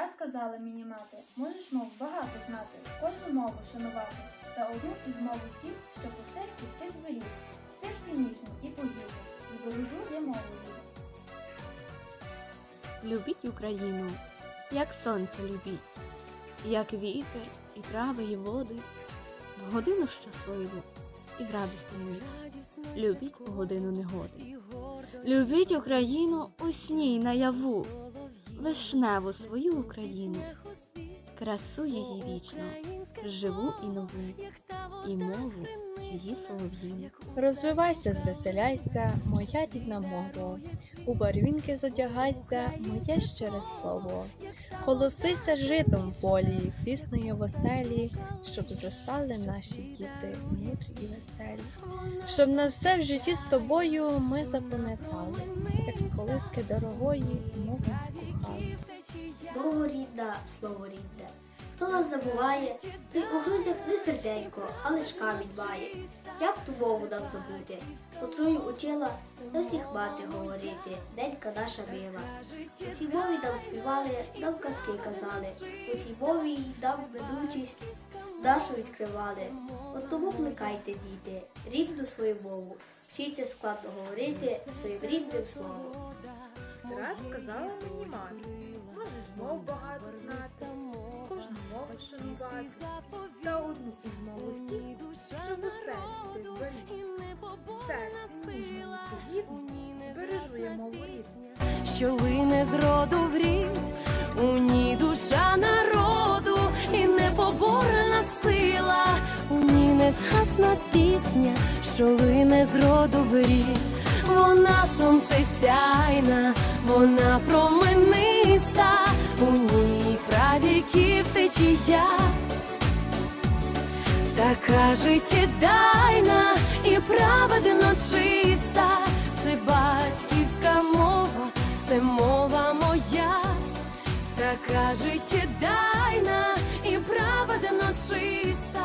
Раз казала мені мати, можеш мов багато знати, кожну мову шанувати, та одну із мов усіх, що по серці ти зберіг, в серці ніжнім і погідно, збережу я мову. Любіть Україну, як сонце любіть, як вітер, і трави, і води, в годину щасливу і в радості мить. Любіть у годину негоди. Любіть Україну у сні й наяву, вишневу свою Україну, красу її вічно, живу і нову, і мову її солов'їну. Розвивайся, звеселяйся, моя рідна мова. У барвінки задягайся, моє щире слово. Колосися житом полі, піснею веселі, щоб зростали наші діти, мудрі і веселі. Щоб на все в житті з тобою ми запам'ятали, як з колиски дорогої мови кохали. Мова рідна, слово рідне. Хто нас забуває, той у грудях не серденько, а лиш камінь має. Як ту мову нам забути? Котрою учила на всіх мати говорити, ненька наша мила. У цій мові нам співали, нам казки казали, у цій мові нам ведучість нашу відкривали. От тому плекайте, діти, рідну свою мову, вчіться складно говорити своїм рідним словом. Раз сказала мені мати, можеш мов багато знати, кожну мову шанувати, та одну із мов усіх, щоб у серці ти зберіг. Серці збережу я мову рідну. що вине з роду в рід, у ній душа народу і непоборна сила, у ній не згасна пісня, що вине з роду в рід. Вона сонце течія. Така життєдайна і праведно чиста, це батьківська мова, це мова моя, така життєдайна і праведно чиста.